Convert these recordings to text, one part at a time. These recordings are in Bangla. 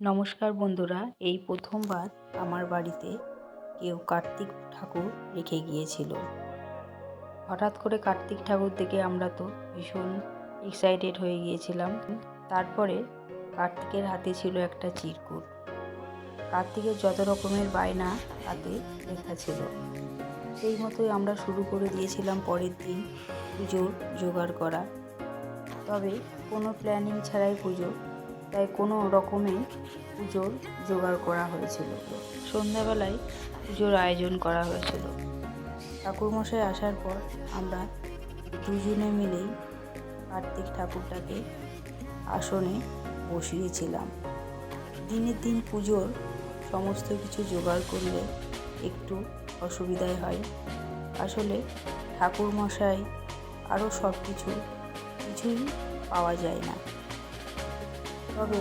নমস্কার বন্ধুরা, এই প্রথমবার আমার বাড়িতে কেউ কার্তিক ঠাকুর রেখে গিয়েছিল। হঠাৎ করে কার্তিক ঠাকুর দেখে আমরা তো ভীষণ এক্সাইটেড হয়ে গিয়েছিলাম। তারপরে কার্তিকের হাতে ছিল একটা চিরকুট। কার্তিকের যত রকমের বায়না হাতে লেখা ছিল। সেই মতোই আমরা শুরু করে দিয়েছিলাম পরের দিন পুজোর জোগাড় করা। তবে কোনো প্ল্যানিং ছাড়াই পুজো তাই কোনো রকমে পুজোর জোগাড় করা হয়েছিল। সন্ধ্যাবেলায় পুজোর আয়োজন করা হয়েছিল। ঠাকুরমশাই আসার পর আমরা দুজনে মিলেই কার্তিক ঠাকুরটাকে আসনে বসিয়েছিলাম। দিনের দিন পুজোর সমস্ত কিছু জোগাড় করলে একটু অসুবিধাই হয়। আসলে ঠাকুরমশাই আরও সব কিছু কিছুই পাওয়া যায় না। তবে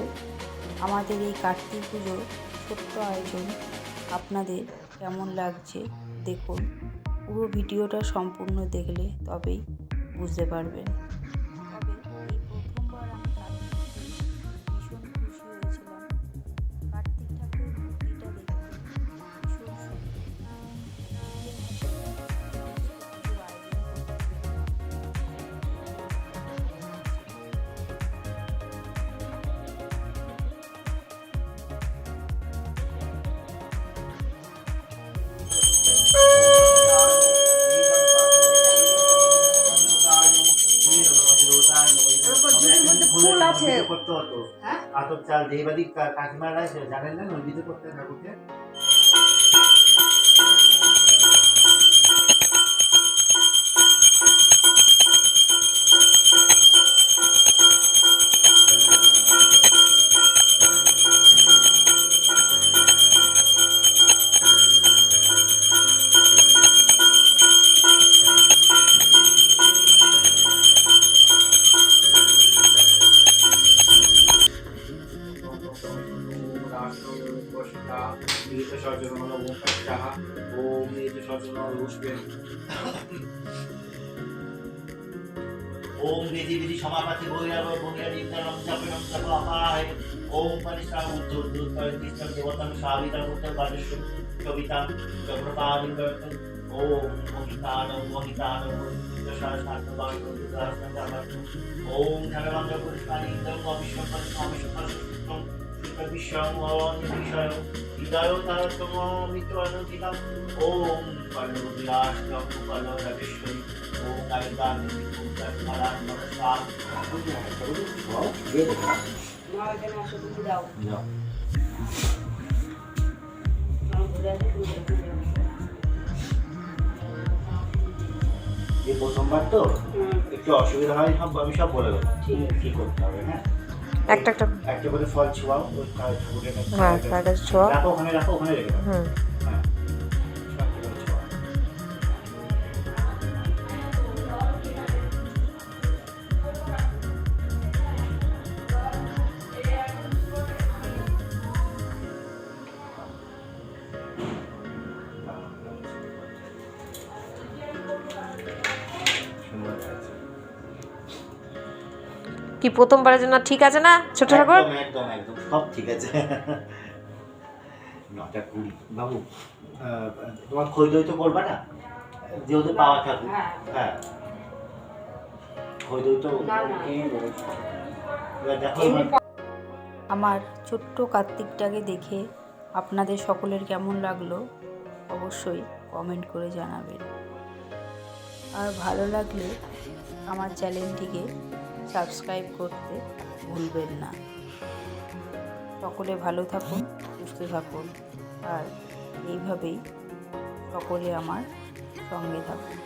আমাদের এই কার্তিক পুজোর ছোট্ট আয়োজন আপনাদের কেমন লাগছে দেখুন। পুরো ভিডিওটা সম্পূর্ণ দেখলে তবেই বুঝতে পারবেন। ফুল আছে। করতে হতো হ্যাঁ? আতপ চাল দেবাদি কাকিমারা জানেন না নদীতে করতে ঠাকুরকে ওম বেদি বেদি সমাপতি বৈরাব বৈরা নিত্যনম জপনম জপ আপায় ওম পরিষ্কার উত্তর দুর্গয় তিষ্ঠম দেবতাম সাবিতাম উত্তর বাদেশ কবিতাম চক্রপালিম কর্তন ওম মহিতানম মহিতানম ওম ধনবন্ধ পুরস্কারী ইন্দম অবিশ্বম অবিশ্বম সুষ্টম বিশ্বম বিষয় হৃদয় তারতম মিত্র ওম কর্ণবিলাসম ওম এই প্রথমবার তো? একটু অসুবিধা হয় সব আমি সব বলে দেবো। কি করতে হবে হ্যাঁ? একটা একটা। একটা করে ফল ছোঁয়াও হ্যাঁ তার কাছে ছোঁয়া রাখো ওখানে রাখো ওখানে রেখে দাও। হুম। হ্যাঁ। কি প্রথমবারের জন্য ঠিক আছে না ছোট ঠাকুর? একদম একদম সব ঠিক আছে। নটা কুড়ি। বাবু তোমার খই দই তো করবে না? যেহেতু পাওয়া ঠাকুর হ্যাঁ। হ্যাঁ। খই দই তো আমার ছোট্ট কার্তিকটাকে দেখে আপনাদের সকলের কেমন লাগল অবশ্যই কমেন্ট করে জানাবেন। আর ভালো লাগলে আমার চ্যানেলটিকে সাবস্ক্রাইব করতে ভুলবেন না। সকলে ভালো থাকুন, সুস্থ থাকুন, আর এইভাবেই সকলে আমার সঙ্গে থাকুন।